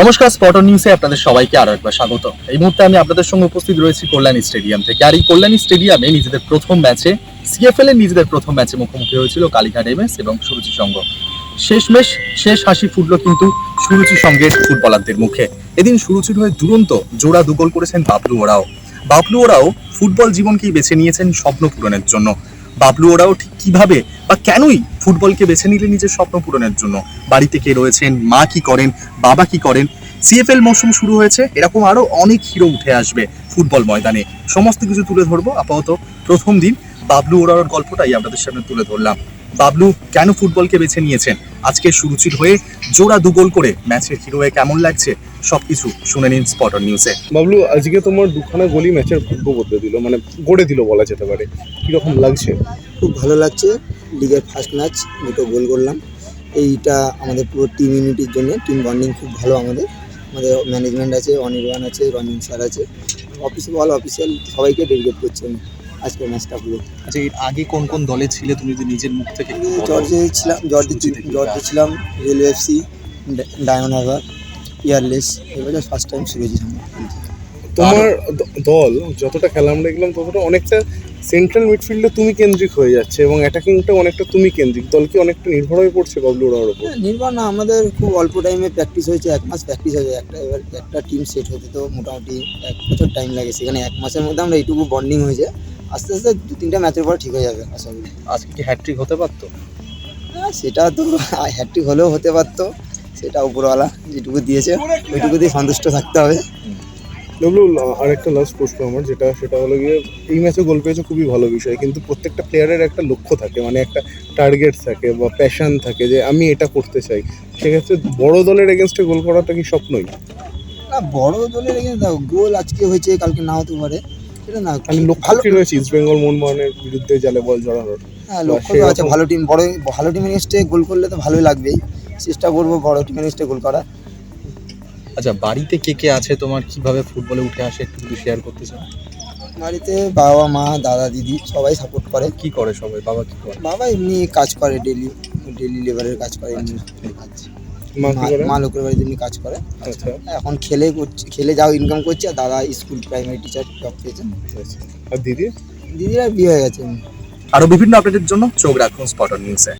নমস্কার স্পটন নিউজে আপনাদের সবাইকে আরও একবার স্বাগত। এই মুহূর্তে আমি আপনাদের সঙ্গে উপস্থিত রয়েছি কল্যাণী স্টেডিয়াম থেকে। আর এই কল্যাণী স্টেডিয়ামে নিজেদের প্রথম ম্যাচে সিএফএল এর নিজেদের প্রথম ম্যাচে মুখোমুখি হয়েছিল কালীঘাট এমএস এবং সুরুচি সংঘ শেষমেশ, শেষ হাসি ফুটলো কিন্তু সুরুচি সংঘের ফুটবলারদের মুখে। এদিন সুরুচির হয়ে দুরন্ত জোড়া দুগোল করেছেন বাবলু ওরাও। বাবলু ওরাও ফুটবল জীবনকেই বেছে নিয়েছেন স্বপ্ন পূরণের জন্য। বাবলু ওরাও ঠিক কীভাবে বা কেনই ফুটবলকে বেছে নিলে নিজের স্বপ্ন পূরণের জন্য? বাড়িতে কে রয়েছেন? মা কি করেন? বাবা কি করেন? সিএফএল মৌসুম শুরু হয়েছে, এরকম আরও অনেক হিরো উঠে আসবে ফুটবল ময়দানে। সমস্ত কিছু তুলে ধরবো আপাতত। প্রথম দিন বাবলু ওরাওর গল্পটাই আপনাদের সামনে তুলে ধরলাম। বাবলু কেন ফুটবলকে বেছে নিয়েছেন? আজকে সুরুচির হয়ে জোড়া দুগোল করে ম্যাচের হিরো হয়ে কেমন লাগছে? সবকিছু শুনে নিন স্পট স্পটার নিউজে বাবলু আজকে তোমার দুখানা গোলই ম্যাচের ভাগ্য বদলে দিল মানে গড়ে দিল বলা যেতে পারে। কীরকম লাগছে? খুব ভালো লাগছে। লিগের ফার্স্ট ম্যাচ দুটো গোল করলাম। এইটা আমাদের পুরো টিম ইউনিটির জন্য। টিম বন্ডিং খুব ভালো আমাদের। আমাদের ম্যানেজমেন্ট আছে অনির্বাণ আছে রঞ্জন স্যার আছে। অফিস অল অফিসিয়াল সবাইকে ডেডিকেট করছি আমি। আজকের ম্যাচটা পুরো। আচ্ছা এর আগে কোন কোন দলে ছিলে তুমি যদি নিজের মুখ থেকে। জর্জে ছিলাম জর্জে জর্জে ছিলাম railway FC Diamond Harbour Peerless এবারে ফার্স্ট টাইম সামনে তোমার দল যতটা খেলা আমরা দেখলাম ততটা অনেকটা সেন্ট্রাল মিডফিল্ডে তুমি কেন্দ্রিক হয়ে যাচ্ছে এবং অ্যাটাকিংটা অনেকটা তুমি কেন্দ্রিক। দলকে অনেকটা নির্ভর হয়ে পড়ছে বাবলু ওরাওর উপর হ্যাঁ, নির্ভর না আমাদের খুব অল্প টাইমে প্র্যাকটিস হয়েছে এক মাস প্র্যাকটিস হয়েছে একটা এবার একটা টিম সেট হতে তো মোটামুটি এক বছর টাইম লাগে সেখানে এক মাসের মধ্যে আমরা এইটুকু বন্ডিং হয়েছে। আস্তে আস্তে দু তিনটা ম্যাচের পর ঠিক হয়ে যাবে আশা করি আজকে কি হ্যাট্রিক হতে পারতো? হ্যাঁ, সেটা তো হ্যাট্রিক হলেও হতে পারতো সেটা উপরওয়ালা যেটুকু দিয়েছে ওইটুকু দিয়ে সন্তুষ্ট থাকতে হবে। আরেকটা লাস্ট প্রশ্ন আমার যেটা সেটা হলো গিয়ে এই ম্যাচে গোল পেয়েছে খুবই ভালো বিষয় কিন্তু প্রত্যেকটা প্লেয়ারের একটা লক্ষ্য থাকে মানে একটা টার্গেট থাকে বা প্যাশন থাকে যে আমি এটা করতে চাই। সেক্ষেত্রে বড় দলের এগেনস্টে গোল করাটা কি স্বপ্নই? না বড় দলের দেখো গোল আজকে হয়েছে কালকে না হতে পারে। সেটা না লক্ষ্য কি রয়েছে? ইস্ট বেঙ্গল মোহনবাগানের বিরুদ্ধে জালে বল জড়ানোর? হ্যাঁ বা লক্ষ্য তো আছে ভালো টিম বড় ভালো টিমের এগেনস্টে গোল করলে তো ভালোই লাগবেই। চেষ্টা করব বড় টিমের এগেনস্টে গোল করার। আচ্ছা বাড়িতে কে কে আছে? তোমার কীভাবে ফুটবলে উঠে আসে? একটু যদি শেয়ার করতে চাও। বাড়িতে বাবা মা দাদা দিদি সবাই সাপোর্ট করে। কি করে সবাই? বাবা কি করে? বাবা এমনি কাজ করে ডেলি ডেলি লেবারের কাজ করে। এমনি কাজ। মা লোকের বাড়িতে এমনি কাজ করে। আচ্ছা। এখন খেলে করছে খেলে যাও ইনকাম করছে আর দাদা স্কুল প্রাইমারি টিচার জব পেয়েছে। আর দিদি? দিদিরা বিয়ে হয়ে গেছে। আরও বিভিন্ন আপডেটের জন্য চোখ রাখুন স্পটার নিউজে